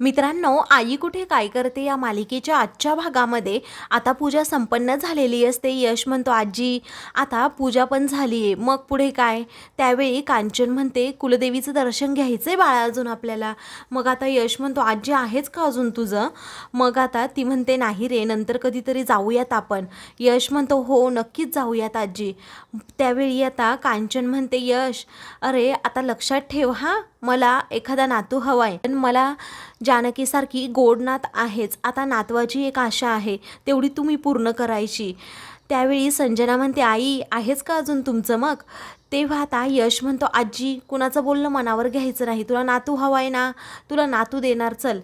मित्रांनो आई कुठे काय करते या मालिकेच्या आजच्या भागामध्ये? आता पूजा संपन्न झालेली असते यश म्हणतो आजी आता पूजा पण झाली आहे मग पुढे काय? त्यावेळी कांचन म्हणते कुलदेवीचं दर्शन घ्यायचं आहे बाळा अजून आपल्याला. मग आता यश म्हणतो आजी आहेच का अजून तुझं? मग आता ती म्हणते नाही रे नंतर कधीतरी जाऊयात आपण. यश म्हणतो हो नक्कीच जाऊयात आजी. त्यावेळी आता कांचन म्हणते यश अरे आता लक्षात ठेव हां. मला एखादा नातू हवा आहे पण मला जानकीसारखी गोड नात आहेच. आता नातवाची एक आशा आहे. तेवढी तुम्ही पूर्ण करायची. त्यावेळी संजना म्हणते आई आहेच का अजून तुमचं मग? तेव्हा आता यश म्हणतो आजी कुणाचं बोलणं मनावर घ्यायचं नाही. तुला नातू हवा आहे ना. तुला नातू देणार चल.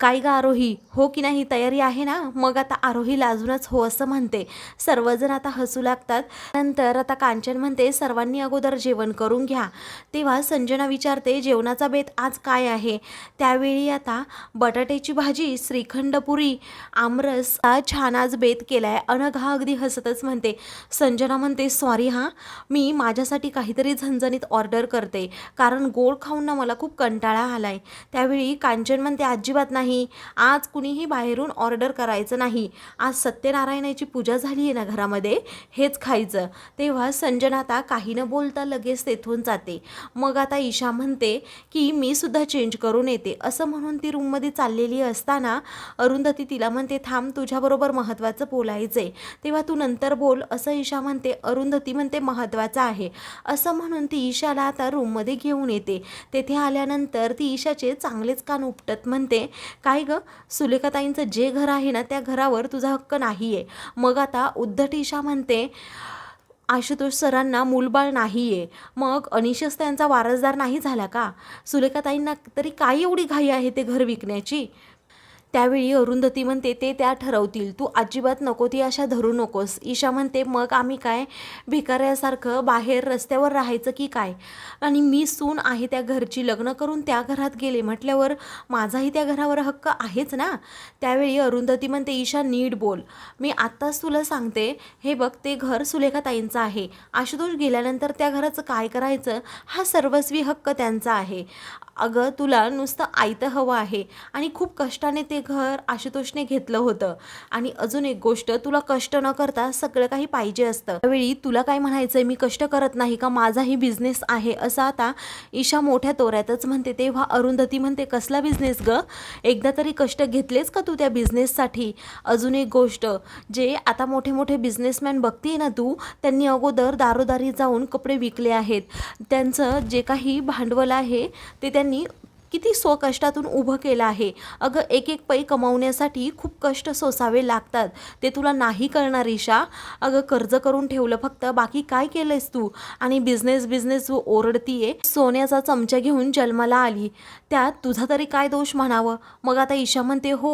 काय ग आरोही? हो की नाही? तयारी आहे ना? मग आता आरोहीला अजूनच हो असं म्हणते. सर्वजण आता हसू लागतात. नंतर आता कांचन म्हणते सर्वांनी अगोदर जेवण करून घ्या. तेव्हा संजना विचारते जेवणाचा बेत आज काय आहे? त्यावेळी आता बटाट्याची भाजी श्रीखंड पुरी आमरस हा छान आज बेत केला अनघ हा अगदी हसतच म्हणते. संजना म्हणते सॉरी हां मी माझ्यासाठी काहीतरी झणझणीत ऑर्डर करते. कारण गोड खाऊन ना मला खूप कंटाळा आला आहे त्यावेळी कांचन म्हणते अजिबात नाही. आज कुणीही बाहेरून ऑर्डर करायचं नाही. आज सत्यनारायणाची पूजा झाली आहे ना घरामध्ये? हेच खायचं. तेव्हा संजना आता काही न बोलता लगेच तेथून जाते. मग आता ईशा म्हणते की मी सुद्धा चेंज करून येते. असं म्हणून ती रूममध्ये चाललेली असताना अरुंधती तिला म्हणते थांब तुझ्याबरोबर महत्त्वाचं बोलायचं आहे तेव्हा तू नंतर बोल असं ईशा म्हणते. अरुंधती म्हणते महत्त्वाचं आहे. असं म्हणून ती ईशाला आता रूममध्ये घेऊन येते. तेथे आल्यानंतर ती ईशाचे चांगलेच कान उपटत म्हणते काय गं? सुलेखाताईंचं जे घर आहे ना त्या घरावर तुझा हक्क नाही आहे मग आता उद्धट ईशा म्हणते आशुतोष सरांना मूलबाळ नाही आहे मग अनिशस त्यांचा वारसदार नाही झाला का? सुलेखाताईंना तरी काय एवढी घाई आहे ते घर विकण्याची? त्यावेळी अरुंधती म्हणते ते त्या ठरवतील. तू अजिबात नको ती अशा धरू नकोस. ईशा म्हणते मग आम्ही काय? भिकाऱ्यासारखं बाहेर रस्त्यावर राहायचं की काय? आणि मी सून आहे त्या घरची. लग्न करून त्या घरात गेले. म्हटल्यावर माझाही त्या घरावर हक्क आहेच ना? त्यावेळी अरुंधती म्हणते ईशा नीट बोल. मी आत्ताच तुला सांगते. हे बघ ते घर सुलेखाताईंचं आहे. आशुतोष गेल्यानंतर त्या घराचं काय करायचं? हा सर्वस्वी हक्क त्यांचा आहे. अगं तुला नुसतं आयतं हवं आहे. आणि खूप कष्टाने ते घर आशुतोषने घेतलं होतं. आणि अजून एक गोष्ट तुला कष्ट न करता सगळं काही पाहिजे असतं. त्यावेळी तुला काय म्हणायचं मी कष्ट करत नाही का? माझाही बिझनेस आहे. असं आता ईशा मोठ्या तोऱ्यातच म्हणते. तेव्हा अरुंधती म्हणते कसला बिझनेस ग? एकदा तरी कष्ट घेतलेस का तू त्या बिझनेससाठी अजून एक गोष्ट जे आता मोठे मोठे बिझनेसमॅन बघते ना तू त्यांनी अगोदर दारोदारी जाऊन कपडे विकले आहेत. त्यांचं जे काही भांडवल आहे ते त्या त्यांनी किती स्वकष्टातून उभं केलं आहे. अगं एक एक पै कमावण्यासाठी खूप कष्ट सोसावे लागतात. ते तुला नाही करणार ईशा. अगं कर्ज करून ठेवलं फक्त बाकी काय केलंयस तू? आणि बिझनेस बिझनेस ओरडतीये. सोन्याचा चमचा घेऊन जन्माला आली. त्यात तुझा तरी काय दोष म्हणावं? मग आता ईशा म्हणते हो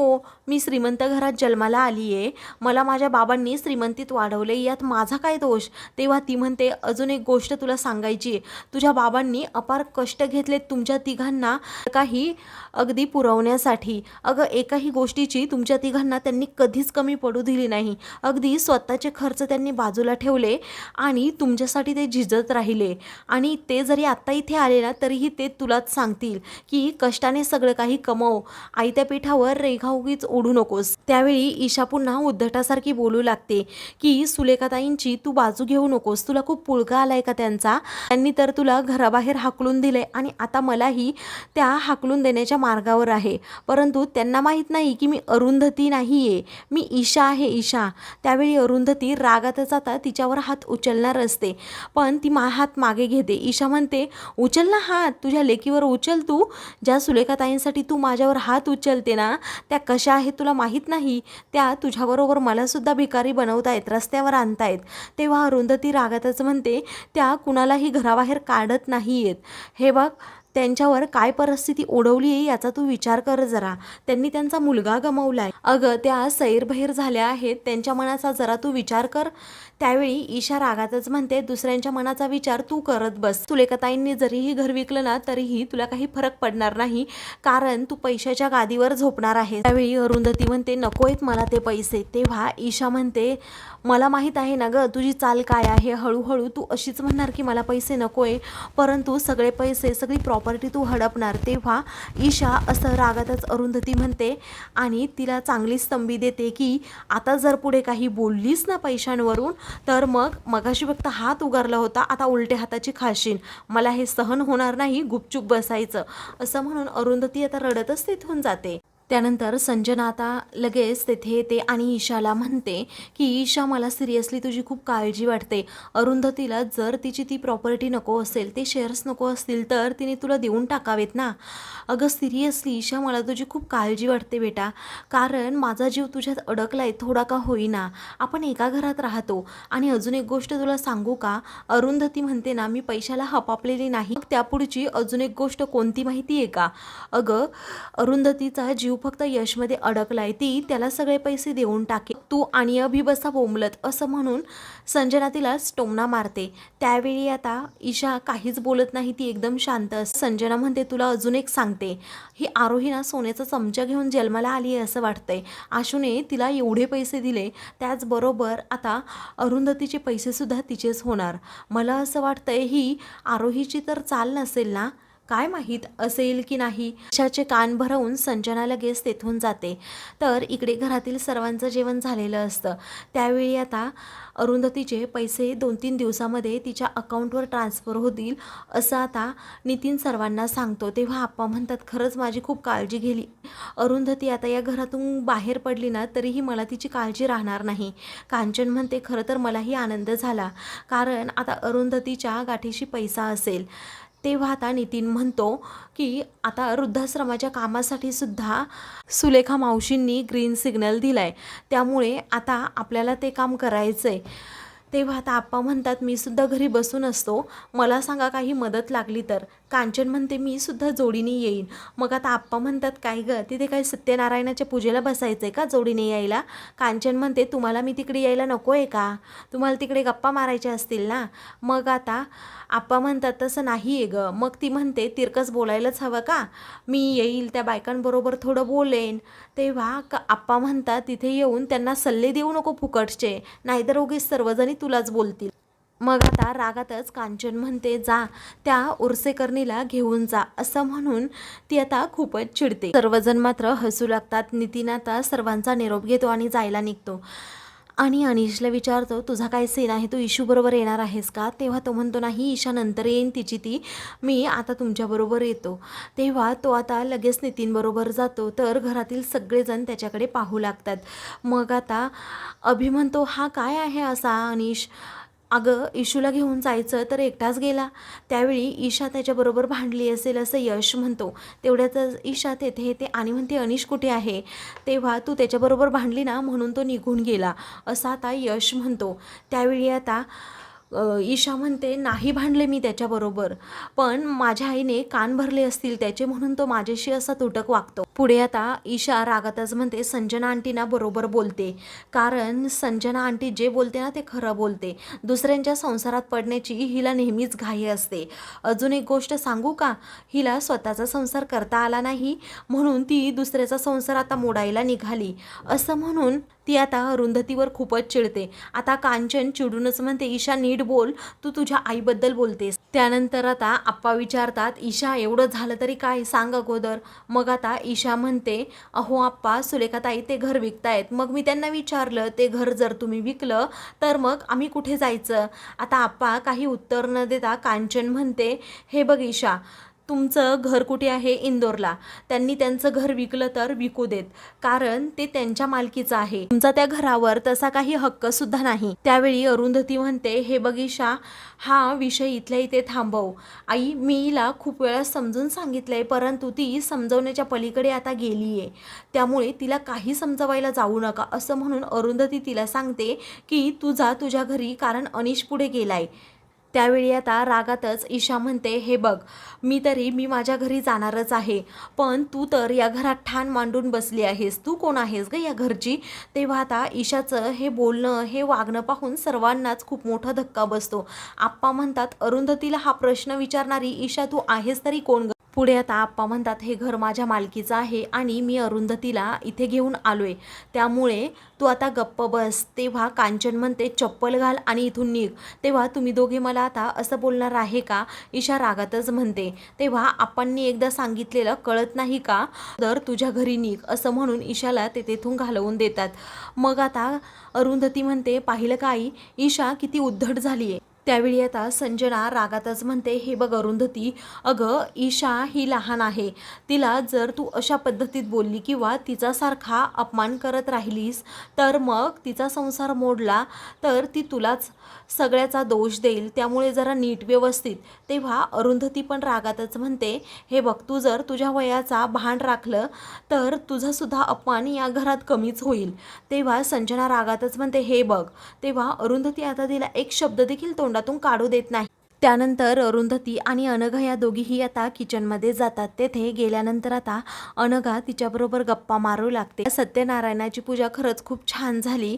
मी श्रीमंत घरात जन्माला आली आहे मला माझ्या बाबांनी श्रीमंतीत वाढवले यात माझा काय दोष? तेव्हा ती म्हणते अजून एक गोष्ट तुला सांगायची आहे तुझ्या बाबांनी अपार कष्ट घेतलेत तुमच्या तिघांना. काही अगदी पुरवण्यासाठी. अगं एकाही गोष्टीची तुमच्या तिघांना त्यांनी कधीच कमी पडू दिली नाही. अगदी स्वतःचे खर्च त्यांनी बाजूला ठेवले आणि तुमच्यासाठी ते झिजत राहिले. आणि ते जरी आत्ता इथे आले ना तरीही ते तुलाच सांगतील की कष्टाने सगळं काही कमव. आयत्या पिठावर रेघा उगीच ओढू नकोस. त्यावेळी ईशा पुन्हा उद्धटासारखी बोलू लागते की सुलेखाताईंची तू बाजू घेऊ नकोस. तुला खूप पुळका आलाय का त्यांचा? त्यांनी तर तुला घराबाहेर हाकलून दिले आणि आता मलाही त्या हाकलून देण्याच्या मार्गावर आहे. परंतु त्यांना माहीत नाही की मी अरुंधती नाही आहे मी ईशा आहे ईशा. त्यावेळी अरुंधती रागातच आता तिच्यावर हात उचलणार असते. पण ती मा हात मागे घेते. ईशा म्हणते उचल ना हात. तुझ्या लेकीवर उचल तू. ज्या सुलेखाताईंसाठी तू माझ्यावर हात उचलते ना त्या कशा आहेत तुला माहीत नाही. त्या तुझ्याबरोबर मलासुद्धा भिकारी बनवतायत रस्त्यावर आणतायत. तेव्हा अरुंधती रागातच म्हणते त्या कुणालाही घराबाहेर काढत नाही आहेत हे बघ त्यांच्यावर काय परिस्थिती ओढवली आहे याचा तू विचार कर जरा. त्यांनी त्यांचा मुलगा गमावलाय. अगं त्या सैरभैर झाल्या आहेत. त्यांच्या मनाचा जरा तू विचार कर. त्यावेळी ईशा रागातच म्हणते दुसऱ्यांच्या मनाचा विचार तू करत बस. सुलेखाताईंनी जरीही घर विकलं ना तरीही तुला काही फरक पडणार नाही कारण तू पैशाच्या गादीवर झोपणार आहे त्यावेळी अरुंधती म्हणते नको आहेत मला ते पैसे. तेव्हा ईशा म्हणते मला माहीत आहे ना गं तुझी चाल काय आहे? हळूहळू तू अशीच म्हणणार की मला पैसे नको आहे परंतु सगळे पैसे सगळी प्रॉ प्रॉपर्टी तू हडपणार तेव्हा ईशा असं रागातच अरुंधती म्हणते आणि तिला चांगली स्तंभी देते की आता जर पुढे काही बोललीस ना पैशांवरून तर मग मगाशी फक्त हात उगारला होता आता उलट्या हाताची खाशीन. मला हे सहन होणार नाही गुपचूप बसायचं. असं म्हणून अरुंधती आता रडतच तिथून जाते. त्यानंतर संजना आता लगेच तेथे येते आणि ईशाला म्हणते की ईशा मला सिरियसली तुझी खूप काळजी वाटते. अरुंधतीला जर तिची ती प्रॉपर्टी नको असेल ते शेअर्स नको असतील तर तिने तुला देऊन टाकावेत ना. अगं सिरियसली ईशा मला तुझी खूप काळजी वाटते बेटा. कारण माझा जीव तुझ्यात अडकलाय थोडा का होईना. आपण एका घरात राहतो. आणि अजून एक गोष्ट तुला सांगू का? अरुंधती म्हणते ना मी पैशाला हपापलेली नाही. त्यापुढची अजून एक गोष्ट कोणती माहिती आहे का? अगं अरुंधतीचा जीव फक्त यशमध्ये अडकलाय ती त्याला सगळे पैसे देऊन टाके तू आणि अभि बसा बोंबलत असं म्हणून संजना तिला स्टोमना मारते. त्यावेळी आता ईशा काहीच बोलत नाही ती एकदम शांत संजना म्हणते तुला अजून एक सांगते. ही आरोहीना सोन्याचा चमचा घेऊन जन्माला आली आहे असं वाटतंय. आशूने तिला एवढे पैसे दिले त्याचबरोबर आता अरुंधतीचे पैसेसुद्धा तिचेच होणार. मला असं वाटतंय ही आरोहीची तर चाल नसेल ना? काय माहीत असेल की नाही? अशाचे कान भरवून संजना लगेच तेथून जाते. तर इकडे घरातील सर्वांचं जेवण झालेलं असतं. त्यावेळी आता अरुंधतीचे पैसे दोन तीन दिवसामध्ये तिच्या अकाउंटवर ट्रान्सफर होतील असं आता नितीन सर्वांना सांगतो. तेव्हा आप्पा म्हणतात खरंच माझी खूप काळजी गेली अरुंधती आता या घरातून बाहेर पडली ना तरीही मला तिची काळजी राहणार नाही. कांचन म्हणते खरं तर मलाही आनंद झाला. कारण आता अरुंधतीच्या गाठीशी पैसा असेल. तेव्हा आता नितीन म्हणतो की आता वृद्धाश्रमाच्या कामासाठी सुद्धा सुलेखा मावशींनी ग्रीन सिग्नल दिला आहे त्यामुळे आता आपल्याला ते काम करायचं आहे तेव्हा आता आप्पा म्हणतात मी सुद्धा घरी बसून असतो. मला सांगा काही मदत लागली तर. कांचन म्हणते मी सुद्धा जोडीने येईन. मग आता आप्पा म्हणतात काय गं तिथे काय सत्यनारायणाच्या पूजेला बसायचं आहे का जोडीने यायला? कांचन म्हणते तुम्हाला मी तिकडे यायला नको आहे का? तुम्हाला तिकडे गप्पा मारायच्या असतील ना? मग आता आप्पा म्हणतात तसं नाही आहे गं. मग ती म्हणते तिरकस बोलायलाच हवं का? मी येईल त्या बायकांबरोबर थोडं बोलेन. तेव्हा का आप्पा म्हणतात तिथे येऊन त्यांना सल्ले देऊ नको फुकटचे. नाहीतर उगीच सर्वजणी तुलाच बोलतील. मग आता रागातच कांचन म्हणते जा त्या उर्सेकर्णीला घेऊन जा असं म्हणून ती आता खूपच चिडते. सर्वजण मात्र हसू लागतात. नितीन आता सर्वांचा निरोप घेतो आणि जायला निघतो. आणि अनिशला विचारतो तुझा काय सीन आहे? तू इशूबरोबर येणार आहेस का? तेव्हा तो म्हणतो नाही ईशा नंतर येईन. तिची ती मी आता तुमच्याबरोबर येतो. तेव्हा तो आता लगेच नितीनबरोबर जातो. तर घरातील सगळेजण त्याच्याकडे पाहू लागतात. मग आता अभि म्हणतो हा काय आहे असा? अनिश अगं इशूला घेऊन जायचं तर एकटाच गेला. त्यावेळी ईशा त्याच्याबरोबर भांडली असेल असं यश म्हणतो. तेवढ्याच ईशा तेथे येते आणि म्हणते अनिश कुठे आहे? तेव्हा तू त्याच्याबरोबर भांडली ना म्हणून तो निघून गेला असं आता यश म्हणतो. त्यावेळी आता ईशा म्हणते नाही भांडले मी त्याच्याबरोबर पण माझ्या आईने कान भरले असतील त्याचे म्हणून तो माझ्याशी असा तुटक वागतो. पुढे आता ईशा रागातच म्हणते संजना आंटीना बरोबर बोलते. कारण संजना आंटी जे बोलते ना ते खरं बोलते. दुसऱ्यांच्या संसारात पडण्याची हिला नेहमीच घाई असते. अजून एक गोष्ट सांगू का? हिला स्वतःचा संसार करता आला नाही म्हणून ती दुसऱ्याचा संसार आता मोडायला निघाली. असं म्हणून ती आता अरुंधतीवर खूपच चिडते. आता कांचन चिडूनच म्हणते ईशा नीट बोल. तू तुझ्या आईबद्दल बोलतेस. त्यानंतर आता आप्पा विचारतात ईशा एवढं झालं तरी काय? सांग अगोदर. मग आता ईशा म्हणते अहो आप्पा सुलेखाताई ते घर विकतायत. मग मी त्यांना विचारलं ते घर जर तुम्ही विकलं तर मग आम्ही कुठे जायचं? आता आप्पा काही उत्तर न देता कांचन म्हणते हे बघ ईशा तुमचं घर कुठे आहे? इंदोरला. त्यांनी त्यांचं घर विकलं तर विकू देत. कारण ते त्यांच्या मालकीचं आहे. तुमचा त्या घरावर तसा काही हक्क सुद्धा नाही. त्यावेळी अरुंधती म्हणते हे बगीशा हा विषय इथल्या इथे थांबव. आई मी हिला खूप वेळा समजून सांगितलंय परंतु ती समजवण्याच्या पलीकडे आता गेली आहे त्यामुळे तिला काही समजवायला जाऊ नका. असं म्हणून अरुंधती तिला सांगते की तू जा तुझ्या घरी कारण अनिश पुढे गेलाय. त्यावेळी आता रागातच ईशा म्हणते हे बघ मी तरी मी माझ्या घरी जाणारच आहे. पण तू तर या घरात ठाण मांडून बसली आहेस. तू कोण आहेस ग या घरची? तेव्हा आता ईशाचं हे बोलणं हे वागणं पाहून सर्वांनाच खूप मोठा धक्का बसतो. आप्पा म्हणतात अरुंधतीला हा प्रश्न विचारणारी ईशा तू आहेस तरी कोण ग? पुढे आता आप्पा म्हणतात हे घर माझ्या मालकीचं आहे आणि मी अरुंधतीला इथे घेऊन आलो आहे त्यामुळे तू आता गप्प बस. तेव्हा कांचन म्हणते चप्पल घाल आणि इथून निघ. तेव्हा तुम्ही दोघे मला आता असं बोलणार आहे का? ईशा रागातच म्हणते. तेव्हा आप्पांनी एकदा सांगितलेलं कळत नाही का? तर तुझ्या घरी निघ असं म्हणून ईशाला ते तेथून घालवून देतात. मग आता अरुंधती म्हणते पाहिलं का आई? ईशा किती उद्धट झाली आहे त्यावेळी आता संजना रागातच म्हणते हे बघ अरुंधती अगं ईशा ही लहान आहे. तिला जर तू अशा पद्धतीत बोलली किंवा तिचासारखा अपमान करत राहिलीस तर मग तिचा संसार मोडला तर ती तुलाच सगळ्याचा दोष देईल. त्यामुळे जरा नीट व्यवस्थित. तेव्हा अरुंधती पण रागातच म्हणते हे बघ तू जर तुझ्या वयाचा भान राखलं तर तुझासुद्धा अपमान या घरात कमीच होईल. तेव्हा संजना रागातच म्हणते हे बघ. तेव्हा अरुंधती आता तिला एक शब्द देखील तोंडातून काढू देत नाही. त्यानंतर अरुंधती आणि अनघा या दोघीही आता किचनमध्ये जातात. तेथे गेल्यानंतर आता अनघा तिच्याबरोबर गप्पा मारू लागते. सत्यनारायणाची पूजा खरंच खूप छान झाली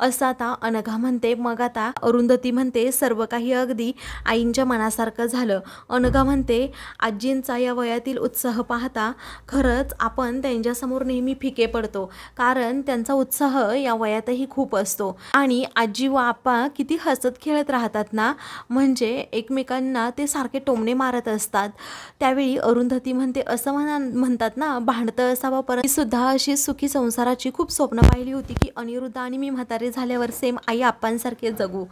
असं आता अनघा म्हणते. मग आता अरुंधती म्हणते सर्व काही अगदी आईंच्या मनासारखं झालं. अनघा म्हणते आजींचा या वयातील उत्साह पाहता खरंच आपण त्यांच्यासमोर नेहमी फिके पडतो. कारण त्यांचा उत्साह या वयातही खूप असतो. आणि आजी व आप्पा किती हसत खेळत राहतात ना? म्हणजे एकमेकांना ते सारखे टोमणे मारत असतात. त्यावेळी अरुंधती म्हणते असं म्हणा म्हणतात ना भांडतं असावं. परत सुद्धा अशी सुखी संसाराची खूप स्वप्न पाहिली होती की अनिरुद्ध आणि मी म्हातारे झाल्यावर सेम आई आप्पांसारखे जगू.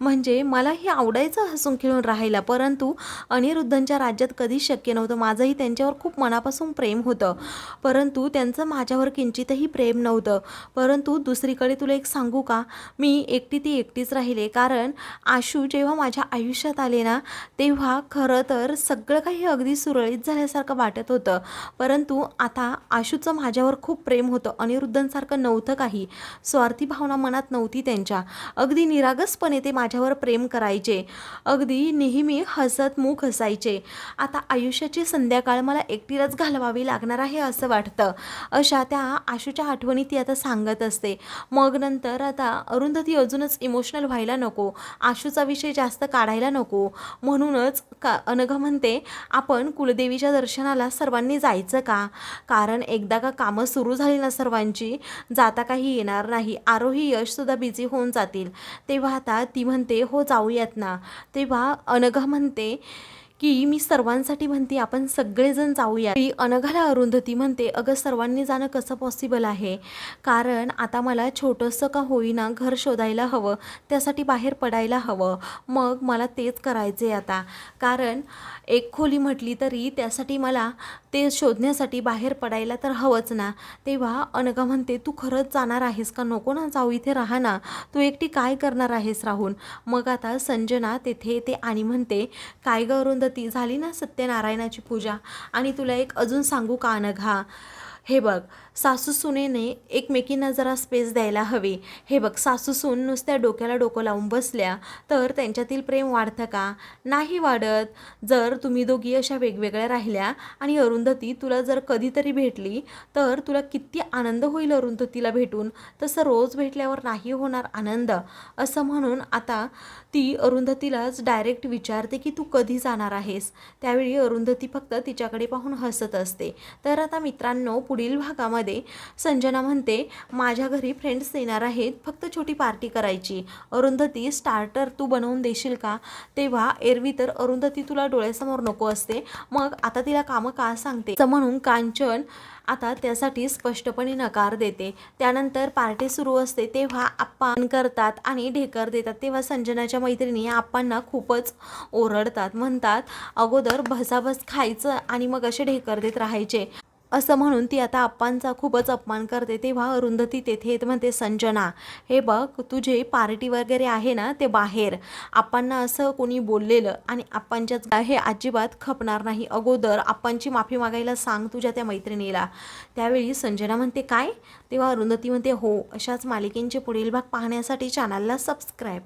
म्हणजे मला हे आवडायचं हसून खेळून राहायला. परंतु अनिरुद्धांच्या राज्यात कधीच शक्य नव्हतं. माझंही त्यांच्यावर खूप मनापासून प्रेम होतं. परंतु त्यांचं माझ्यावर किंचितही प्रेम नव्हतं. परंतु दुसरीकडे तुला एक सांगू का? मी एकटी ती एकटीच राहिले. कारण आशू जेव्हा माझ्या आयुष्यात आले ना तेव्हा खरं तर सगळं काही अगदी सुरळीत झाल्यासारखं वाटत होतं. परंतु आता आशूचं माझ्यावर खूप प्रेम होतं. अनिरुद्धांसारखं नव्हतं काही. स्वार्थी भावना मनात नव्हती त्यांच्या. अगदी निरागसपणे ते माझ्यावर प्रेम करायचे. अगदी नेहमी हसत मुख असायचे आता आयुष्याची संध्याकाळ मला एकटीलाच घालवावी लागणार आहे असं वाटतं. अशा त्या आशूच्या आठवणी ती आता सांगत असते. मग नंतर आता अरुंधती अजूनच इमोशनल व्हायला नको. आशूचा विषय जास्त काढायला नको. म्हणूनच का अनघ म्हणते आपण कुलदेवीच्या दर्शनाला सर्वांनी जायचं का? कारण एकदा का कामं सुरू झाली ना सर्वांची जाता काही येणार नाही. आरोही यशसुद्धा बिझी होऊन जातील. तेव्हा आता ती म्हणते हो जाऊयात ना. तेव्हा अनघ म्हणते की मी सर्वांसाठी म्हणते आपण सगळेजण जाऊया. ती अनघाला अरुंधती म्हणते अगं सर्वांनी जाणं कसं पॉसिबल आहे? कारण आता मला छोटंसं का होईना घर शोधायला हवं त्यासाठी बाहेर पडायला हवं. मग मला तेच करायचे आहे आता. कारण एक खोली म्हटली तरी त्यासाठी मला ते शोधण्यासाठी बाहेर पडायला तर हवंच ना. तेव्हा अनघा म्हणते तू खरंच जाणार आहेस का? नको ना जाऊ इथे राहा ना. तू एकटी काय करणार आहेस राहून? मग आता संजना तेथे येते आणि म्हणते काय ग अरुंधती? झाली ना सत्यनारायणाची पूजा. आणि तुला एक अजून सांगू का अनघा? हे बघ सासू सुनेने एकमेकींना जरा स्पेस द्यायला हवी. हे बघ सासू सून नुसत्या डोक्याला डोकं लावून बसल्या तर त्यांच्यातील प्रेम वाढतं का? नाही वाढत. जर तुम्ही दोघी अशा वेगवेगळ्या राहिल्या आणि अरुंधती तुला जर कधीतरी भेटली तर तुला किती आनंद होईल अरुंधतीला भेटून. तसं रोज भेटल्यावर नाही होणार आनंद. असं म्हणून आता ती अरुंधतीलाच डायरेक्ट विचारते की तू कधी जाणार आहेस? त्यावेळी अरुंधती फक्त तिच्याकडे पाहून हसत असते. तर आता मित्रांनो पुढे पुढील भागामध्ये संजना म्हणते माझ्या घरी फ्रेंड्स येणार आहेत फक्त छोटी पार्टी करायची. अरुंधती स्टार्टर तू बनवून देशील का? तेव्हा एरवी तर अरुंधती तुला डोळ्यासमोर नको असते. मग आता तिला कामं का सांगते? असं म्हणून कांचन आता त्यासाठी स्पष्टपणे नकार देते. त्यानंतर पार्टी सुरू असते. तेव्हा आप्पा करतात आणि ढेकर देतात. तेव्हा संजनाच्या मैत्रिणी आप्पांना खूपच ओरडतात. म्हणतात अगोदर भसाभस खायचं आणि मग असे ढेकर देत राहायचे. असं म्हणून ती आता आप्पांचा खूपच अपमान करते. तेव्हा अरुंधती तेथे येत म्हणते संजना हे बघ तुझे पार्टी वगैरे आहे ना ते बाहेर. आप्पांना असं कोणी बोललेलं आणि आप्पांच्याच हे अजिबात खपणार नाही. अगोदर आप्पांची माफी मागायला सांग तुझ्या त्या मैत्रिणीला. त्यावेळी संजना म्हणते काय? तेव्हा अरुंधती म्हणते हो अशाच मालिकेंचे पुढील भाग पाहण्यासाठी चॅनलला सबस्क्राईब